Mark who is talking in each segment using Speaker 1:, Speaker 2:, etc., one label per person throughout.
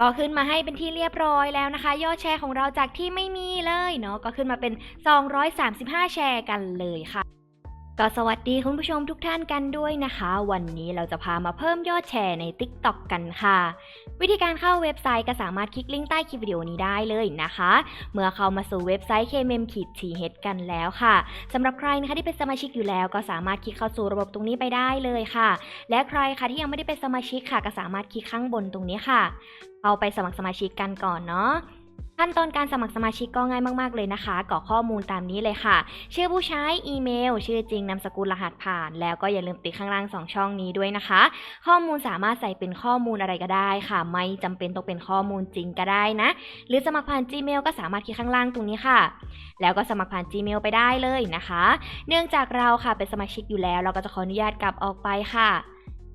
Speaker 1: ก็ขึ้นมาให้เป็นที่เรียบร้อยแล้วนะคะ ยอดแชร์ของเราจากที่ไม่มีเลยเนาะก็ขึ้นมาเป็น 235 แชร์กันเลยค่ะ ก็สวัสดีคุณผู้ชมทุกท่านกันด้วยนะคะ วันนี้เราจะพามาเพิ่มยอดแชร์ใน TikTok กันค่ะ วิธีการเข้าเว็บไซต์ก็สามารถคลิกลิงก์ใต้คลิปวิดีโอนี้ได้เลยนะคะ เมื่อเข้ามาสู่เว็บไซต์ kmem t h กันแล้วค่ะสำหรับใครนะคะที่เป็นสมาชิกอยู่แล้ว ก็สามารถคลิกเข้าสู่ระบบตรงนี้ไปได้เลยค่ะ และใครค่ะที่ยังไม่ได้เป็นสมาชิกค่ะ ก็สามารถคลิกข้างบนตรงนี้ค่ะ เอาไปสมัครสมาชิกกันก่อนเนาะ ขั้นตอนการสมัครสมาชิกก็ง่ายมาก ๆ เลยนะคะกรอกข้อมูลตามนี้เลยค่ะ ชื่อผู้ใช้อีเมล ชื่อจริงนามสกุลรหัสผ่าน แล้วก็อย่าลืมติดข้างล่าง 2 ช่องนี้ด้วยนะคะ ข้อมูลสามารถใส่เป็นข้อมูลอะไรก็ได้ค่ะ ไม่จำเป็นต้องเป็นข้อมูลจริงก็ได้นะ หรือสมัครผ่าน Gmail ก็สามารถคลิกข้างล่างตรงนี้ค่ะ แล้วก็สมัครผ่าน Gmail ไปได้เลยนะคะ เนื่องจากเราค่ะเป็นสมาชิกอยู่แล้ว เราก็จะขออนุญาตกลับออกไปค่ะ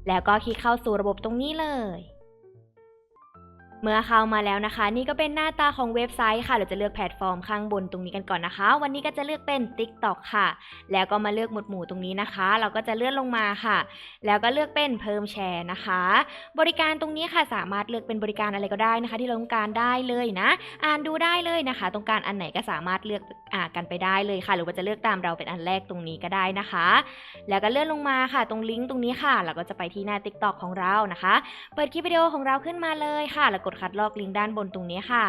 Speaker 1: แล้วก็คลิกเข้าสู่ระบบตรงนี้เลย เมื่อเข้ามาแล้วนะคะ นี่ก็เป็นหน้าตาของเว็บไซต์ค่ะเราจะเลือกแพลตฟอร์มข้างบนตรงนี้กันก่อนนะคะ วันนี้ก็จะเลือกเป็น TikTok ค่ะ แล้วก็มาเลือกหมวดหมู่ตรงนี้นะคะ เราก็จะเลื่อนลงมาค่ะ แล้วก็เลือกเป็นเพิ่มแชร์นะคะ บริการตรงนี้ค่ะสามารถเลือกเป็นบริการอะไรก็ได้นะคะ ที่เราต้องการได้เลยนะ อ่านดูได้เลยนะคะต้องการอันไหนก็สามารถเลือก อ่ากันไปได้เลยค่ะ หรือว่าจะเลือกตามเราเป็นอันแรกตรงนี้ก็ได้นะคะ แล้วก็เลื่อนลงมาค่ะ ตรงลิงก์ตรงนี้ค่ะเราก็จะไปที่หน้า TikTok ของเรานะคะ เปิดคลิปวิดีโอของเราขึ้นมาเลยค่ะ แล้วกดคัดลอกลิงก์ด้านบนตรงนี้ค่ะ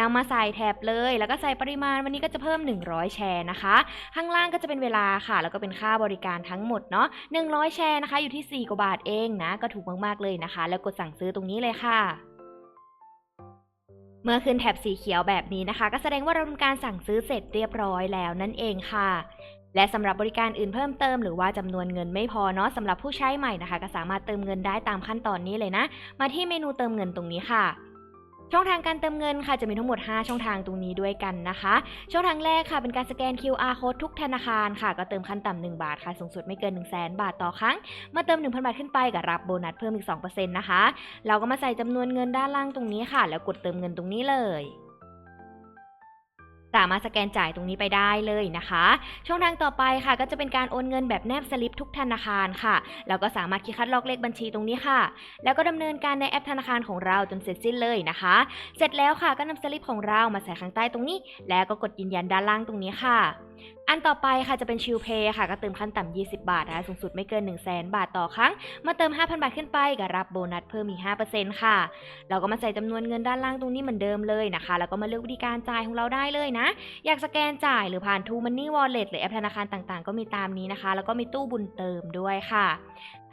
Speaker 1: นำมาใส่แท็บเลย แล้วก็ใส่ปริมาณวันนี้ก็จะเพิ่ม 100 แชร์นะคะ ข้างล่างก็จะเป็นเวลาค่ะ แล้วก็เป็นค่าบริการทั้งหมดเนาะ100 แชร์นะคะ อยู่ที่ 4 กว่าบาทเองนะ ก็ถูกมากๆเลยนะคะ แล้วกดสั่งซื้อตรงนี้เลยค่ะ เมื่อขึ้นแถบสีเขียวแบบนี้นะคะ ก็แสดงว่าเราทำการสั่งซื้อเสร็จเรียบร้อยแล้วนั่นเองค่ะ และสำหรับบริการอื่นเพิ่มเติมหรือว่าจำนวนเงินไม่พอเนาะสำหรับผู้ใช้ใหม่นะคะ ก็สามารถเติมเงินได้ตามขั้นตอนนี้เลยนะ มาที่เมนูเติมเงินตรงนี้ค่ะ ช่องทางการเติมเงินค่ะจะมีทั้งหมด 5 ช่องทางตรงนี้ด้วยกันนะคะ ช่องทางแรกค่ะเป็นการสแกน QR code ทุกธนาคารค่ะ ก็เติมขั้นต่ำ1บาทค่ะสูงสุดไม่เกิน 1 0 0 0 0แบาทต่อครั้ง เมื่อเติม 1,000 บาทขึ้นไปก็รับโบนัสเพิ่มอีก 2%นะคะ เราก็มาใส่จำนวนเงินด้านล่างตรงนี้ค่ะ แล้วกดเติมเงินตรงนี้เลย สามารถสแกนจ่ายตรงนี้ไปได้เลยนะคะ ช่องทางต่อไปค่ะ ก็จะเป็นการโอนเงินแบบแนบสลิปทุกธนาคารค่ะ แล้วก็สามารถคลิกคัดลอกเลขบัญชีตรงนี้ค่ะ แล้วก็ดำเนินการในแอปธนาคารของเราจนเสร็จสิ้นเลยนะคะ เสร็จแล้วค่ะก็นำสลิปของเรามาใส่ข้างใต้ตรงนี้ แล้วก็กดยืนยันด้านล่างตรงนี้ค่ะอันต่อไปค่ะจะเป็นชิลเพย์ค่ะ ก็เติมขั้นต่ำ 20 บาทนะคะสูงสุดไม่เกิน 1 0 0 0 0แบาทต่อครั้งมื่อเติม 5,000 บาทขึ้นไปก็รับโบนัสเพิ่มอีก 5%ค่ะ เราก็มาใส่จำนวนเงินด้านล่างตรงนี้เหมือนเดิมเลยนะคะ แล้วก็มาเลือกวิธีการจ่ายของเราได้เลยนะอยากสแกนจ่ายหรือผ่าน True Money Wallet หรือแอปธนาคารต่างๆ ก็มีตามนี้นะคะ แล้วก็มีตู้บุญเติมด้วยค่ะ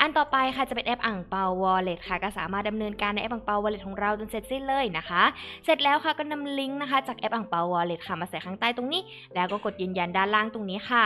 Speaker 1: อันต่อไปค่ะจะเป็นแอปอ่างเปา Wallet ค่ะ ก็สามารถดำเนินการในแอปอ่างเปา Wallet ของเราจนเสร็จสิ้นเลยนะคะ เสร็จแล้วค่ะก็นำลิงก์นะคะจากแอปอ่างเปา Wallet ค่ะมาใส่ข้างใต้ตรงนี้ แล้วก็กดยืนยันด้านล่างตรงนี้ค่ะ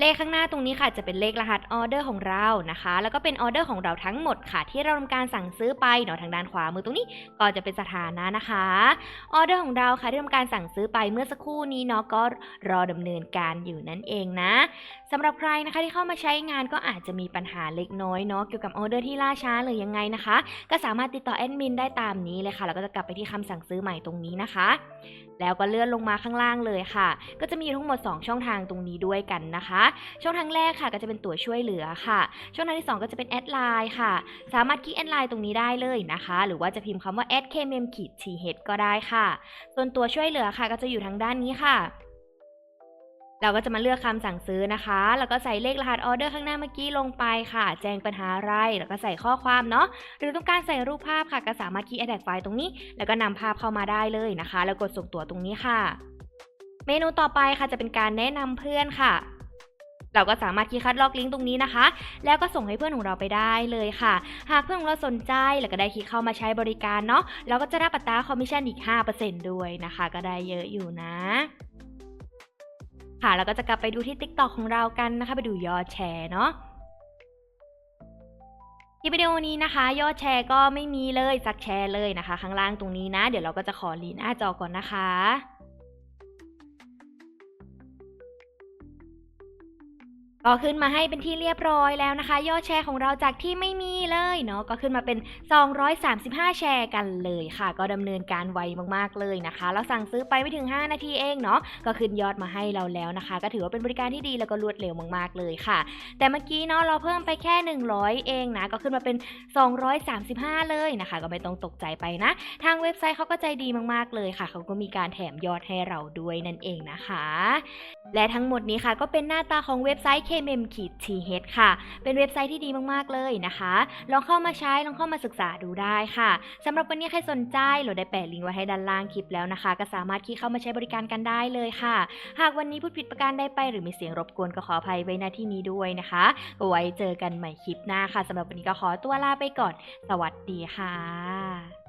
Speaker 1: เลขข้างหน้าตรงนี้ค่ะจะเป็นเลขรหัสออเดอร์ของเรานะคะ แล้วก็เป็นออเดอร์ของเราทั้งหมดค่ะ ที่เราทำการสั่งซื้อไปเนาะทางด้านขวามือตรงนี้ก็จะเป็นสถานะนะคะออเดอร์ของเราค่ะที่ทำการสั่งซื้อไปเมื่อสักครู่นี้เนาะก็รอดำเนินการอยู่นั่นเองนะสำหรับใครนะคะที่เข้ามาใช้งานก็อาจจะมีปัญหาเล็กน้อยเนาะเกี่ยวกับออเดอร์ที่ล่าช้าหรือยังไงนะคะ ก็สามารถติดต่อแอดมินได้ตามนี้เลยค่ะแล้วก็จะกลับไปที่คำสั่งซื้อใหม่ตรงนี้นะคะ แล้วก็เลื่อนลงมาข้างล่างเลยค่ะ ก็จะมีทั้งหมด 2 ช่องทางตรงนี้ด้วยกันนะคะช่องทางแรกค่ะก็จะเป็นตัวช่วยเหลือค่ะ ช่องทางที่ 2 ก็จะเป็นแอดไลน์ค่ะ สามารถคลิกแอดไลน์ตรงนี้ได้เลยนะคะ หรือว่าจะพิมพ์คำว่า a d k m m t h ก็ได้ค่ะ ส่วนตัวช่วยเหลือค่ะก็จะอยู่ทางด้านนี้ค่ะเราก็จะมาเลือกคำสั่งซื้อนะคะ แล้วก็ใส่เลขรหัสออเดอร์ข้างหน้าเมื่อกี้ลงไปค่ะ แจ้งปัญหาอะไร แล้วก็ใส่ข้อความเนาะ หรือต้องการใส่รูปภาพค่ะ ก็สามารถคลิก edit ไฟล์ตรงนี้ แล้วก็นำภาพเข้ามาได้เลยนะคะ แล้วกดส่งตัวตรงนี้ค่ะ เมนูต่อไปค่ะจะเป็นการแนะนำเพื่อนค่ะ เราก็สามารถคลิกคัดลอกลิงก์ตรงนี้นะคะ แล้วก็ส่งให้เพื่อนของเราไปได้เลยค่ะ หากเพื่อนของเราสนใจแล้วก็ได้คลิกเข้ามาใช้บริการเนาะเราก็จะรับอัตราคอมมิชชั่นอีก 5%ด้วยนะคะ ก็ได้เยอะอยู่นะค่ะแล้วก็จะกลับไปดูที่ TikTok ของเรากันนะคะ ไปดูยอดแชร์เนาะที่วิดีโอนี้นะคะ ยอดแชร์ก็ไม่มีเลยสักแชร์เลยนะคะ ข้างล่างตรงนี้นะ เดี๋ยวเราก็จะขอลีหน้าจอก่อนนะคะ ก็ขึ้นมาให้เป็นที่เรียบร้อยแล้วนะคะ ยอดแชร์ของเราจากที่ไม่มีเลยเนาะก็ขึ้นมาเป็น 235 แชร์กันเลยค่ะ ก็ดำเนินการไวมากๆเลยนะคะเราสั่งซื้อไปไม่ถึง 5 นาทีเองเนาะก็ขึ้นยอดมาให้เราแล้วนะคะ ก็ถือว่าเป็นบริการที่ดีแล้วก็รวดเร็วมากๆเลยค่ะ แต่เมื่อกี้เนาะเราเพิ่มไปแค่ 100 เองนะก็ขึ้นมาเป็น 235 เลยนะคะ ก็ไม่ต้องตกใจไปนะ ทางเว็บไซต์เขาก็ใจดีมากๆเลยค่ะเขาก็มีการแถมยอดให้เราด้วยนั่นเองนะคะ และทั้งหมดนี้ค่ะก็เป็นหน้าตาของเว็บไซต์ KMM TH ค่ะ เป็นเว็บไซต์ที่ดีมากๆเลยนะคะ ลองเข้ามาใช้ ลองเข้ามาศึกษาดูได้ค่ะสำหรับวันนี้ใครสนใจเราได้แปะลิงก์ไว้ให้ด้านล่างคลิปแล้วนะคะ ก็สามารถคลิกเข้ามาใช้บริการกันได้เลยค่ะ หากวันนี้พูดผิดประการใดไป หรือมีเสียงรบกวนก็ขออภัยไว้ณที่นี้ด้วยนะคะไว้เจอกันใหม่คลิปหน้าค่ะสำหรับวันนี้ก็ขอตัวลาไปก่อน สวัสดีค่ะ